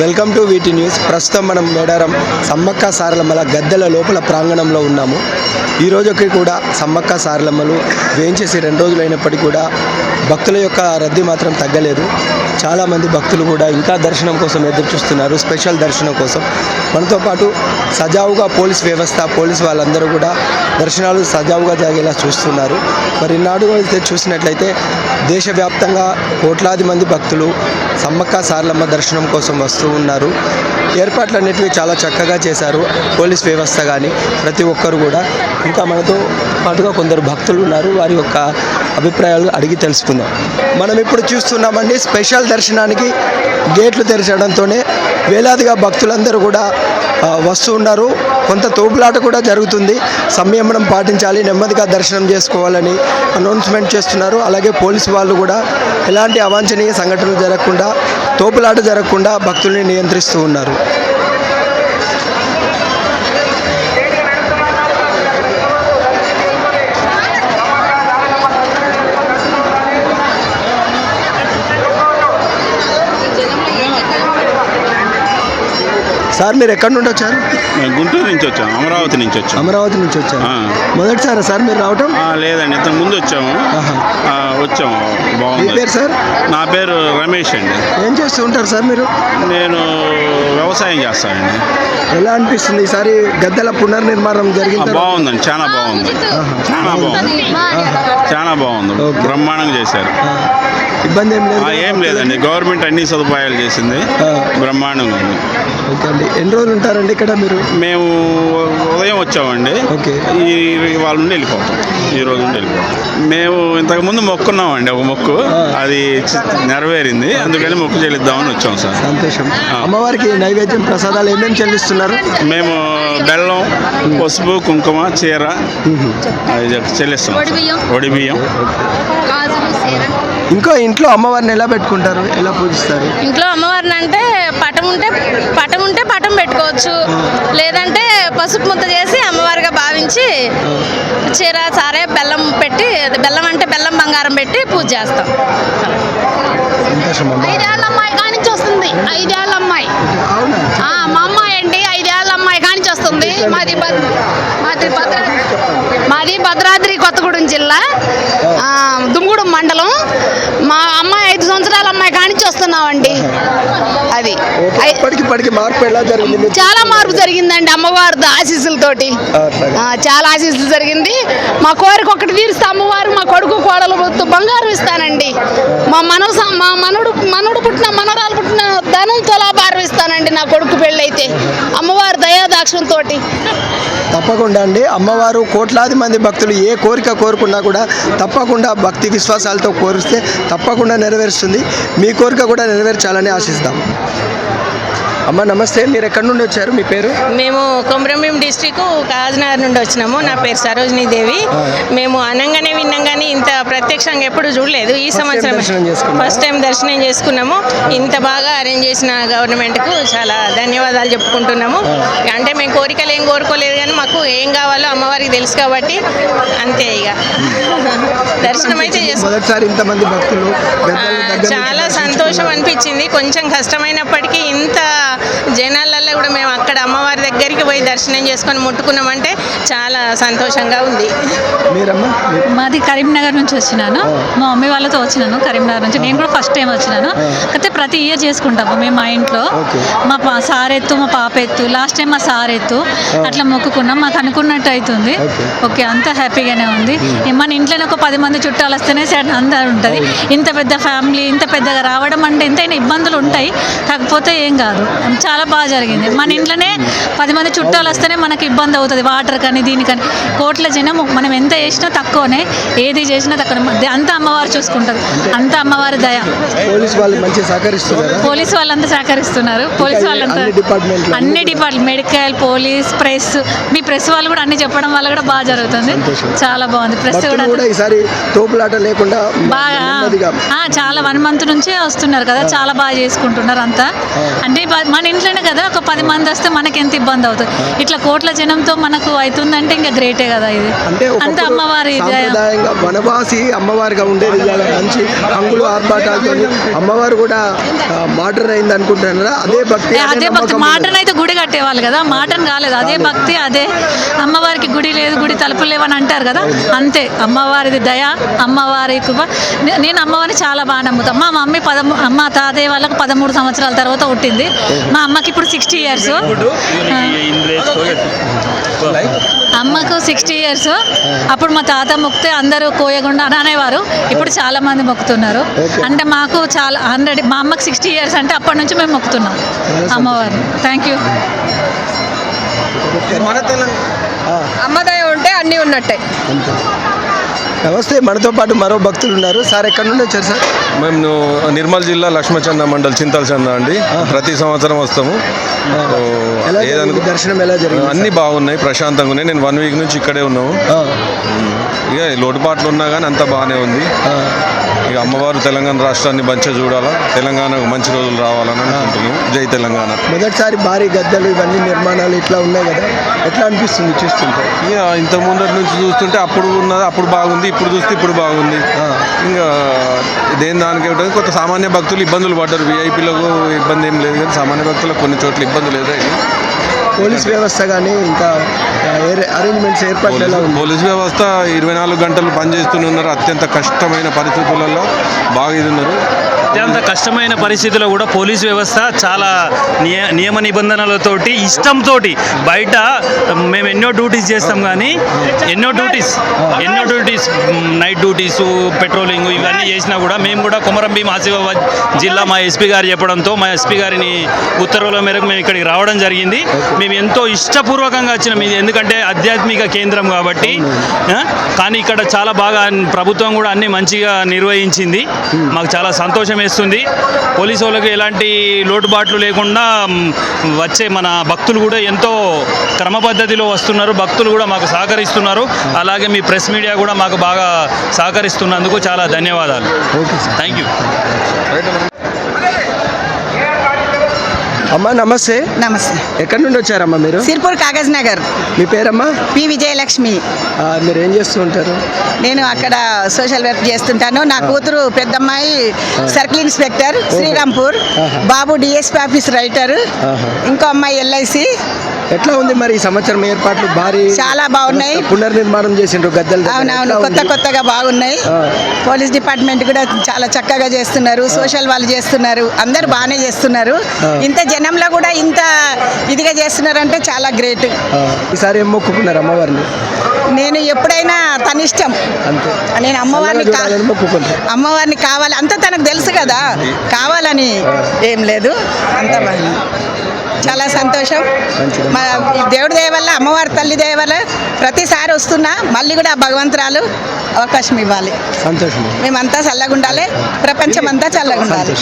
Welcome to వీటి news. ప్రస్తుతం మనం మేడారం సమ్మక్క సారలమ్మల గద్దెల లోపల ప్రాంగణంలో ఉన్నాము. ఈ రోజుకి కూడా సమ్మక్క సారలమ్మలు వేయించేసి రెండు రోజులైనప్పటికీ కూడా భక్తుల యొక్క రద్దీ మాత్రం తగ్గలేదు. చాలామంది భక్తులు కూడా ఇంకా దర్శనం కోసం ఎదురు చూస్తున్నారు స్పెషల్ దర్శనం కోసం. మనతో పాటు సజావుగా పోలీస్ వ్యవస్థ పోలీస్ వాళ్ళందరూ కూడా దర్శనాలు సజావుగా జరిగేలా చూస్తున్నారు. మరి నాడు అయితే చూసినట్లయితే దేశవ్యాప్తంగా కోట్లాది మంది భక్తులు సమ్మక్క సారలమ్మ దర్శనం కోసం వస్తూ ఉన్నారు. ఏర్పాట్లు అనేటివి చాలా చక్కగా చేశారు పోలీస్ వ్యవస్థ కానీ ప్రతి ఒక్కరు కూడా. ఇంకా మనతో పాటుగా కొందరు భక్తులు ఉన్నారు వారి యొక్క అభిప్రాయాలు అడిగి తెలుసుకుందాం. మనం ఇప్పుడు చూస్తున్నామండి స్పెషల్ దర్శనానికి గేట్లు తెరచడంతోనే వేలాదిగా భక్తులందరూ కూడా వస్తూ ఉన్నారు. కొంత తోపులాట కూడా జరుగుతుంది. సంయమనం పాటించాలి నెమ్మదిగా దర్శనం చేసుకోవాలని అనౌన్స్మెంట్ చేస్తున్నారు. అలాగే పోలీసు వాళ్ళు కూడా ఎలాంటి అవాంఛనీయ సంఘటనలు జరగకుండా తోపులాట జరగకుండా భక్తుల్ని నియంత్రిస్తూ ఉన్నారు. సార్ మీరు ఎక్కడి నుండి వచ్చారు? మేము గుంటూరు నుంచి వచ్చాం అమరావతి నుంచి వచ్చాం అమరావతి నుంచి వచ్చారు. ఆ. మొదటిసారా సార్ మీరు రావటం? ఆ, లేదండి ఇంతకు ముందు వచ్చాము. వచ్చాము మీ బాగుంది పేరు సార్? నా పేరు రమేష్ అండి. ఏం చేస్తూ ఉంటారు సార్ మీరు? నేను వ్యవసాయం చేస్తానండి. ఎలా అనిపిస్తుంది ఈసారి గద్దెల పునర్నిర్మాణం తర్వాత? బాగుందండి చాలా బాగుంది. చాలా బాగుంది. చాలా బాగుంది. బ్రహ్మాండంగా చేశారు. ఇబ్బంది ఏం లేదు. ఆ, ఏం లేదండి గవర్నమెంట్ అన్ని సదుపాయాలు చేసింది. బ్రహ్మాండంగా ఉంది. ఓకే అండి. ఎన్ని రోజులు ఉంటారండి ఇక్కడ మీరు? మేము ఉదయం వచ్చామండి. ఓకే. ఈ వాళ్ళ నుండి వెళ్ళిపోతాం. ఈ రోజు నుండి వెళ్ళిపోతాం. మేము ఇంతకు ముందు మొక్కున్నామండి ఒక మొక్కు. అది నెరవేరింది. అందుకని మొక్కు చెల్లిద్దామని వచ్చాం సార్. సంతోషం. అమ్మవారికి నైవేద్యం ప్రసాదాలు ఏమేమి చెల్లిస్తున్నారు? మేము బెల్లం పసుపు కుంకుమ చీర అది చెల్లిస్తాం సార్. వడిబియ్యం. ఇంకా ఇంట్లో అమ్మవారిని ఎలా పెట్టుకుంటారు? ఎలా పూజిస్తారు? ఇంట్లో అమ్మవారిని అంటే పటం ఉంటే పటం ఉంటే పటం పెట్టుకోవచ్చు. లేదంటే పసుపు ముద్ద చేసి అమ్మవారిగా భావించి చీర సారే బెల్లం పెట్టి అది బెల్లం అంటే బెల్లం బంగారం పెట్టి పూజ చేస్తాం. ఐదేళ్ళ అమ్మాయి కానించి వస్తుంది. ఐదేళ్ళ అమ్మాయి. మా అమ్మాయి అండి ఐదేళ్ళ అమ్మాయి కానించి వస్తుంది. మాది మాది భద్రాద్రి మాది భద్రాద్రి కొత్తగూడెం జిల్లా ఆ, దుమ్ముగూడెం మండలం. మా అమ్మాయి ఐదు సంవత్సరాల అమ్మాయి కానించి వస్తున్నామండి. అది? చాలా మార్పు జరిగిందండి అమ్మవారి ఆశీస్సులతోటి. ఆ, అట్లాగే. ఆ, చాలా ఆశీస్సులు జరిగింది. మా కోరిక ఒకటి తీరుస్తే అమ్మవారు మా కొడుకు కోడలు బంగారం ఇస్తానండి. మా మనవ స- మా మనడు పుట్టిన మనరాలు పుట్టిన ధనం తులాభారం ఇస్తానండి నా కొడుకు పెళ్ళైతే అమ్మవారి దయాదాక్షంతో తప్పకుండా అండి. అమ్మవారు కోట్లాది మంది భక్తులు ఏ కోరిక కోరుకున్నా కూడా తప్పకుండా భక్తి విశ్వాసాలతో కోరిస్తే తప్పకుండా నెరవేరుస్తుంది. మీ కోరిక కూడా నెరవేర్చాలని ఆశిస్తాం. అమ్మ నమస్తే. మీరు ఎక్కడి నుండి వచ్చారు? మీ పేరు? మేము కొమరంభీం డిస్టిక్ కాజ్నగర్ నుండి వచ్చినాము. నా పేరు సరోజినీ దేవి. మేము అనంగానే విన్నంగానే ఇంత ప్రత్యక్షంగా ఎప్పుడు చూడలేదు. ఈ సంవత్సరం? ఫస్ట్ టైం దర్శనం చేసుకున్నాము. ఇంత బాగా అరేంజ్ చేసిన గవర్నమెంట్కు చాలా ధన్యవాదాలు చెప్పుకుంటున్నాము. అంటే మేము కోరికలు ఏం కోరుకోలేదు కానీ మాకు ఏం కావాలో అమ్మవారికి తెలుసు కాబట్టి అంతే ఇక. దర్శనం అయితే నుంచి చాలా. సంతోషం అనిపించింది. కొంచెం కష్టమైనప్పటికీ ఇంత llena la జనాలలో కూడా మేము అక్కడ అమ్మవారి దగ్గరికి పోయి దర్శనం చేసుకొని ముట్టుకున్నామంటే చాలా సంతోషంగా ఉంది. మాది కరీంనగర్ నుంచి వచ్చినాను. మా మమ్మీ వాళ్ళతో వచ్చినాను కరీంనగర్ నుంచి. నేను కూడా ఫస్ట్ టైం వచ్చినాను. అయితే ప్రతి ఇయర్ చేసుకుంటాము మేము మా ఇంట్లో. మా పా- సార్ ఎత్తు మా పాప ఎత్తు. లాస్ట్ టైం మా సార్ ఎత్తు. అట్లా మొక్కుకున్నాం. మాకు అనుకున్నట్టు అవుతుంది. ఓకే. అంత హ్యాపీగానే ఉంది. మన ఇంట్లోనే ఒక పది మంది చుట్టాలు వస్తేనే సరే అందరు ఉంటుంది. ఇంత పెద్ద ఫ్యామిలీ ఇంత పెద్దగా రావడం అంటే ఎంతైనా ఇబ్బందులు ఉంటాయి. కాకపోతే ఏం కాదు. చాలా బాగా జరిగింది. మన ఇంట్లోనే పది మంది చుట్టాలు వస్తేనే మనకి ఇబ్బంది అవుతుంది. వాటర్ కానీ దీనికని కోట్ల జనం మనం ఎంత చేసినా తక్కువనే. ఏది చేసినా తక్కువ అంతా అమ్మవారు చూసుకుంటుంది అంతా అమ్మవారి దయ. పోలీస్ వాళ్ళు మంచి సహకరిస్తున్నారా. పోలీస్ వాళ్ళంతా సహకరిస్తున్నారు. పోలీస్ వాళ్ళంతా అన్ని డిపార్ట్మెంట్ మెడికల్ పోలీస్ ప్రెస్. మీ ప్రెస్ వాళ్ళు కూడా అన్ని చెప్పడం వల్ల కూడా బాగా జరుగుతుంది. చాలా బాగుంది. ప్రెస్ కూడా ఈసారి తోపులాట లేకుండా బాగా చాలా వన్ మంత్ నుంచే వస్తున్నారు కదా. చాలా బాగా చేసుకుంటున్నారు అంతా. అంటే మన ఇంట్లోనే కదా ఒక పది మంది వస్తే మనకి ఎంత ఇబ్బంది అవుతుంది? ఇట్లా కోట్ల జనంతో మనకు అవుతుందంటే ఇంకా గ్రేటే కదా ఇది. అంటే అంత అమ్మవారి వనవాసి అమ్మవారిగా ఉండేది మంచి హంగులు ఆర్భాటాలతో అమ్మవారు కూడా మోడర్న్ అయింది అనుకుంటున్నారా? అదే భక్తి అదే భక్తి. మాటన్ అయితే గుడి కట్టేవాళ్ళు కదా? మాటన్ కాలేదు. అదే భక్తి అదే అమ్మవారికి గుడి లేదు గుడి తలుపులు లేవని అంటారు కదా? అంతే. అమ్మవారిది దయ అమ్మవారి కృప. నేను అమ్మవారిని చాలా బాగా నమ్ముతాను మా మమ్మీ పదమూ అమ్మ తాతయ్య వాళ్ళకు పదమూడు సంవత్సరాల తర్వాత పుట్టింది. మా అమ్మకి ఇప్పుడు సిక్స్టీ ఇయర్స్ అమ్మకు సిక్స్టీ ఇయర్స్ అప్పుడు మా తాత మొక్కితే అందరూ కోయకుండా అని అనేవారు. ఇప్పుడు చాలా మంది మొక్కుతున్నారు. అంటే మాకు చాలా హండ్రెడ్ మా అమ్మకి సిక్స్టీ ఇయర్స్ అంటే అప్పటి నుంచి మేము మొక్కుతున్నాం. అమ్మవారిని థ్యాంక్ యూ అమ్మదయ ఉంటే అన్నీ ఉన్నట్టే. నమస్తే మనతో పాటు మరో భక్తులు ఉన్నారు. సార్ ఎక్కడి నుండి వచ్చారు సార్? మేము నిర్మల్ జిల్లా లక్ష్మచంద మండల్ చింతల చంద అండి ప్రతి సంవత్సరం వస్తాము. ఏదనుకు దర్శనం ఎలా జరిగింది అన్ని బాగున్నాయి ప్రశాంతంగా ఉన్నాయి. నేను వన్ వీక్ నుంచి ఇక్కడే ఉన్నాము. ఇక లోటుపాట్లు ఉన్నా కానీ అంతా బాగానే ఉంది. అమ్మవారు తెలంగాణ రాష్ట్రాన్ని మంచిగా చూడాలా? తెలంగాణకు మంచి రోజులు రావాలని అనుకుంటున్నాము జై తెలంగాణ. మొదటిసారి భారీ గద్దెలు ఇవన్నీ నిర్మాణాలు ఇట్లా ఉన్నాయి కదా? ఎట్లా అనిపిస్తుంది చూస్తుంటే? ఇక ఇంత ముందటి నుంచి చూస్తుంటే అప్పుడు ఉన్నది అప్పుడు బాగుంది ఇప్పుడు చూస్తే ఇప్పుడు బాగుంది. ఇంకా దేని దానికి ఏమిటంటే కొంత సామాన్య భక్తులు ఇబ్బందులు పడ్డారు. విఐపీలకు ఇబ్బంది ఏం లేదు కానీ సామాన్య భక్తులకు కొన్ని చోట్ల ఇబ్బందులు ఎదురయ్యాయి పోలీస్ వ్యవస్థ కానీ ఇంకా అరేంజ్మెంట్స్ ఏర్పాట్లు ఎలా పోలీసు ఉంది? పోలీసు వ్యవస్థ ఇరవై నాలుగు గంటలు పనిచేస్తూనే ఉన్నారు. అత్యంత కష్టమైన పరిస్థితులలో బాగా ఇది ఉన్నారు. అత్యంత కష్టమైన పరిస్థితిలో కూడా పోలీసు వ్యవస్థ చాలా నియ నియమ నిబంధనలతోటి ఇష్టంతో బయట మేము ఎన్నో డ్యూటీస్ చేస్తాం కానీ ఎన్నో డ్యూటీస్ ఎన్నో డ్యూటీస్ నైట్ డ్యూటీస్ పెట్రోలింగ్ ఇవన్నీ చేసినా కూడా మేము కూడా కొమరం భీం ఆసిఫాబాద్ జిల్లా మా ఎస్పీ గారు చెప్పడంతో మా ఎస్పీ గారిని ఉత్తర్వుల మేరకు మేము ఇక్కడికి రావడం జరిగింది. మేము ఎంతో ఇష్టపూర్వకంగా వచ్చినాం ఇది. ఎందుకంటే ఆధ్యాత్మిక కేంద్రం కాబట్టి కానీ ఇక్కడ చాలా బాగా ప్రభుత్వం కూడా అన్ని మంచిగా నిర్వహించింది. మాకు చాలా సంతోషం వేస్తుంది. పోలీసు వాళ్ళకి ఎలాంటి లోటుబాట్లు లేకుండా వచ్చే మన భక్తులు కూడా ఎంతో క్రమ పద్ధతిలో వస్తున్నారు. భక్తులు కూడా మాకు సహకరిస్తున్నారు. అలాగే మీ ప్రెస్ మీడియా కూడా మాకు బాగా సహకరిస్తున్నందుకు చాలా ధన్యవాదాలు. Okay sir. థ్యాంక్ యూ అమ్మా నమస్తే. నమస్తే. ఎక్కడి నుండి వచ్చారమ్మా మీరు? సిర్పూర్ కాగజ్ నగర్ మీ పేరమ్మా? పి. విజయలక్ష్మి. మీరు ఏం చేస్తూ ఉంటారు? నేను అక్కడ సోషల్ వర్క్ చేస్తుంటాను. నా కూతురు పెద్దమ్మాయి సర్కిల్ ఇన్స్పెక్టర్ శ్రీరాంపూర్. బాబు డిఎస్పీ ఆఫీస్ రైటర్. ఇంకో అమ్మాయి ఎల్ఐసి. ఎట్లా ఉంది మరి ఈ సంవత్సరం ఏర్పాట్లు? భారీ చాలా బాగున్నాయి. పునర్నిర్మాణం చేసిండ్రు గద్దెలు. అవునవును కొత్త? కొత్తగా బాగున్నాయి. పోలీస్ డిపార్ట్మెంట్ కూడా చాలా చక్కగా చేస్తున్నారు. సోషల్ వాళ్ళు చేస్తున్నారు. అందరు బాగానే చేస్తున్నారు. ఇంత జనంలో కూడా ఇంత ఇదిగా చేస్తున్నారంటే చాలా గ్రేట్. ఈసారి ఏం మొక్కుకున్నారు అమ్మవారిని? నేను ఎప్పుడైనా తన ఇష్టం. అంతే. నేను అమ్మవారిని అమ్మవారిని కావాలి. అంత తనకు తెలుసు కదా. కావాలని ఏం లేదు. అంత చాలా సంతోషం. మా దేవుడి దయ వల్ల అమ్మవారి తల్లి దయ వల్ల ప్రతిసారి వస్తున్నా మళ్ళీ కూడా భగవంతురాలు అవకాశం ఇవ్వాలి. సంతోషం. మేమంతా చల్లగా ఉండాలి ప్రపంచం అంతా చల్లగా ఉండాలి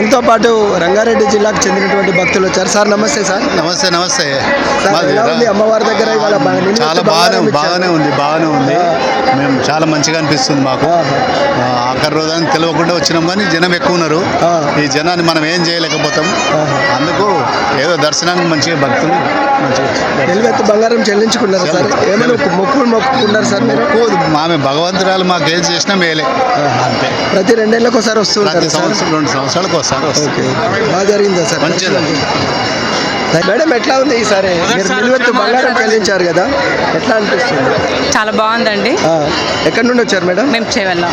మనతో పాటు రంగారెడ్డి జిల్లాకు చెందినటువంటి భక్తులు వచ్చారు. సార్ నమస్తే సార్. నమస్తే నమస్తే. అమ్మవారి దగ్గర చాలా బాగానే. బాగానే ఉంది బాగానే ఉంది. మేము చాలా మంచిగా అనిపిస్తుంది మాకు. ఆఖరి రోజని తెలియకుండా వచ్చినాం కానీ జనం ఎక్కువ ఉన్నారు. ఈ జనాన్ని మనం ఏం చేయలేకపోతాం. అందుకు ఏదో దర్శనానికి మంచిగా భక్తులు మంచిగా బంగారం చెల్లించుకున్నారు సార్. ఏమైనా మొక్కులు మొక్కుకున్నారు సార్ మీరు? ఆమె భగవంతురాలు మాకు ఏం చేసినా మేలే. అంతే. ప్రతి రెండేళ్ళకి ఒకసారి వస్తూ ప్రతి ఉంటారు సార్. సంవత్సరం రెండు సంవత్సరాలకు వస్తుంది ఓకే. బాగా జరిగిందా సార్? మంచిగా మేడం ఎట్లా ఉంది ఈసారి? నిలువెత్తు బంగారం చెల్లించారు కదా ఎట్లా అనిపిస్తుంది? చాలా బాగుందండి. ఎక్కడి నుండి వచ్చారు మేడం? మేము చేయవెళ్ళాం.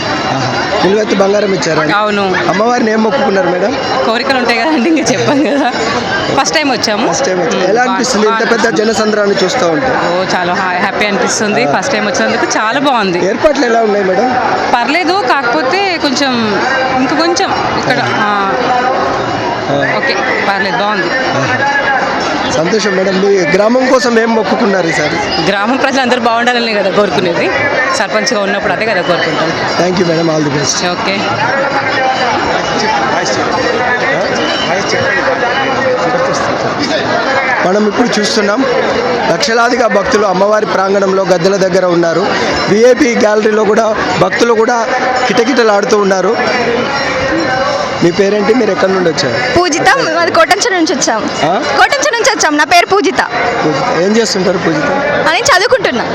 నిలువెత్తు బంగారం ఇచ్చారు అవును. అమ్మవారిని ఏం మొక్కుకున్నారు మేడం? కోరికలు ఉంటాయి కదండి ఇంకా చెప్పాను కదా. ఫస్ట్ టైం వచ్చాము. First time. ఎలా అనిపిస్తుంది? ఇంత పెద్ద జనసంద్రాన్ని చూస్తూ ఉంటే. ఓ చాలా హ్యాపీ అనిపిస్తుంది. ఫస్ట్ టైం వచ్చినందుకు చాలా బాగుంది. ఏర్పాట్లు ఎలా ఉన్నాయి మేడం? పర్లేదు కాకపోతే కొంచెం ఇంకా కొంచెం ఇక్కడ ఆ, ఓకే పర్లేదు బాగుంది. సంతోషం మేడం. మీ గ్రామం కోసం ఏం మొక్కుకున్నారు ఈసారి? గ్రామం ప్రజలందరూ బాగుండాలని కదా కోరుకునేది. సర్పంచ్గా ఉన్నప్పుడు అదే కదా కోరుకుంటాం. Thank you madam. All the best okay. మనం ఇప్పుడు చూస్తున్నాం లక్షలాదిగా భక్తులు అమ్మవారి ప్రాంగణంలో గద్దెల దగ్గర ఉన్నారు. విఐపి గ్యాలరీలో కూడా భక్తులు కూడా కిటకిటలాడుతూ ఉన్నారు. మీ పేరేంటి? మీరు ఎక్కడి నుండి వచ్చారు? పూజిత అది కోటంచ నుంచి వచ్చాం? కోటంచ నుంచి వచ్చాం. నా పేరు పూజిత. ఏం చేస్తుంటారు పూజిత? అని చదువుకుంటున్నా.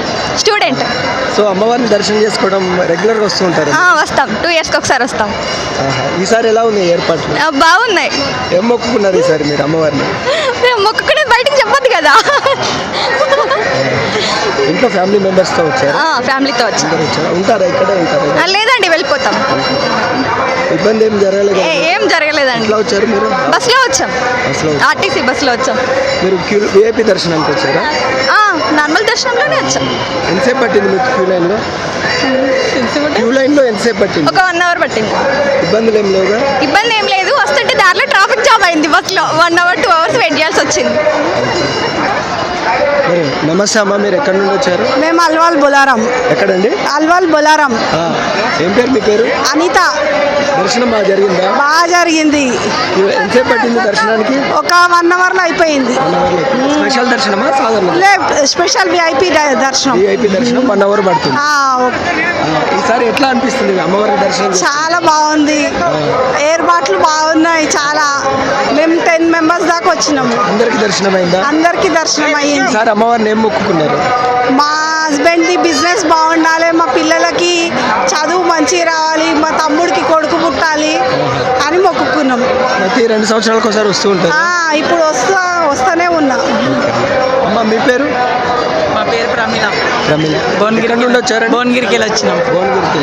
స్టూడెంట్. సో అమ్మవారిని దర్శనం చేసుకోవడం రెగ్యులర్గా వస్తూ ఉంటారు వస్తాం. టూ ఇయర్స్కి ఒకసారి వస్తాం. ఈసారి ఎలా ఉంది ఏర్పాట్లు? బాగున్నాయి. ఏం మొక్కుకున్నారు ఈసారి మీరు అమ్మవారిని? మేము మొక్కుకునేది బయటకు చెప్పొద్దు కదా. ఇంట్లో ఫ్యామిలీ మెంబర్స్తో వచ్చారు? ఆ, ఫ్యామిలీతో వచ్చాం. వచ్చారా? ఉంటారా? ఇక్కడే ఉంటారా? లేదండి వెళ్ళిపోతాం. ఇబ్బంది ఏం జరగలేదు ఏ- జరగలేదండి. వచ్చారు మీరు? బస్లో వచ్చాం. బస్సులో వచ్చారు. ఆర్టీసీ బస్సులో వచ్చాం. మీరు క్యూ విఐపి దర్శనానికి వచ్చారా? ఆ, నార్మల్ దర్శనంలోనే వచ్చాం. ఎంతసేపు పట్టింది మీకు క్యూ లైన్లో? క్యూ లైన్లో ఎంతసేపు పట్టింది? ఒక వన్ అవర్ పట్టింది. ఇబ్బందులు ఏం లేవుగా? ఇబ్బంది ఏం లేదు. వస్తుంటే దారిలో ట్రాఫిక్ జామ్ అయింది. బస్సులో one hour two hours wait చేయాల్సి వచ్చింది. నమస్తే అమ్మ మీరు ఎక్కడి నుండి వచ్చారు? మేము అల్వాల్ బొలారం. ఎక్కడండి? అల్వాల్ బొలారం. ఏం పేరు మీ పేరు? అనిత. దర్శనం బాగా జరిగిందా? బాగా జరిగింది. ఎంతసేపు పట్టింది దర్శనానికి? ఒక వన్ అవర్లో అయిపోయింది. స్పెషల్ దర్శనమా సాధారణ లే స్పెషల్ విఐపి దర్శనం. విఐపి దర్శనం వన్ అవర్ పడుతుంది. ఈసారి ఎట్లా అనిపిస్తుంది? అమ్మవారి దర్శనం? చాలా బాగుంది. ఏర్పాట్లు బాగున్నాయి చాలా వచ్చినాము అందరికి దర్శనం అయిందా అందరికి దర్శనం అయ్యింది ఈసారి అమ్మవారిని ఏం మొక్కుకున్నారు? మా హస్బెండ్ది బిజినెస్ బాగుండాలి మా పిల్లలకి చదువు మంచిగా రావాలి మా తమ్ముడికి కొడుకు పుట్టాలి అని మొక్కుకున్నాం. ప్రతి రెండు సంవత్సరాలకు ఒకసారి వస్తూ ఉంటారు. ఇప్పుడు వస్తా వస్తూనే ఉన్నా. అమ్మ మీ పేరు? మా పేరు ప్రమీల రమీల ఎక్కడి నుండి వచ్చారండి? భువనగిరికి వెళ్ళి వచ్చినాం భువనగిరికి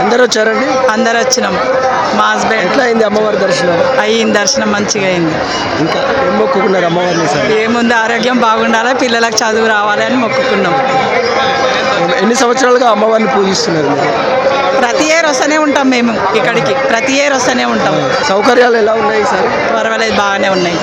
అందరు వచ్చారండి? అందరు వచ్చినాం. మా హస్బెండ్. ఎట్లా అయింది అమ్మవారి దర్శనం? అయ్యింది దర్శనం మంచిగా అయింది. ఇంకా ఏం మొక్కుకున్నారు అమ్మవారిని సార్? ఏముంది ఆరోగ్యం బాగుండాలి పిల్లలకు చదువు రావాలి అని మొక్కుకున్నాం. ఎన్ని సంవత్సరాలుగా అమ్మవారిని పూజిస్తున్నారు ప్రతి ఇయర్ వస్తూనే ఉంటాం మేము ఇక్కడికి. ప్రతి ఇయర్ వస్తూనే ఉంటాం. సౌకర్యాలు ఎలా ఉన్నాయి సార్? పర్వాలేదు బాగానే ఉన్నాయి.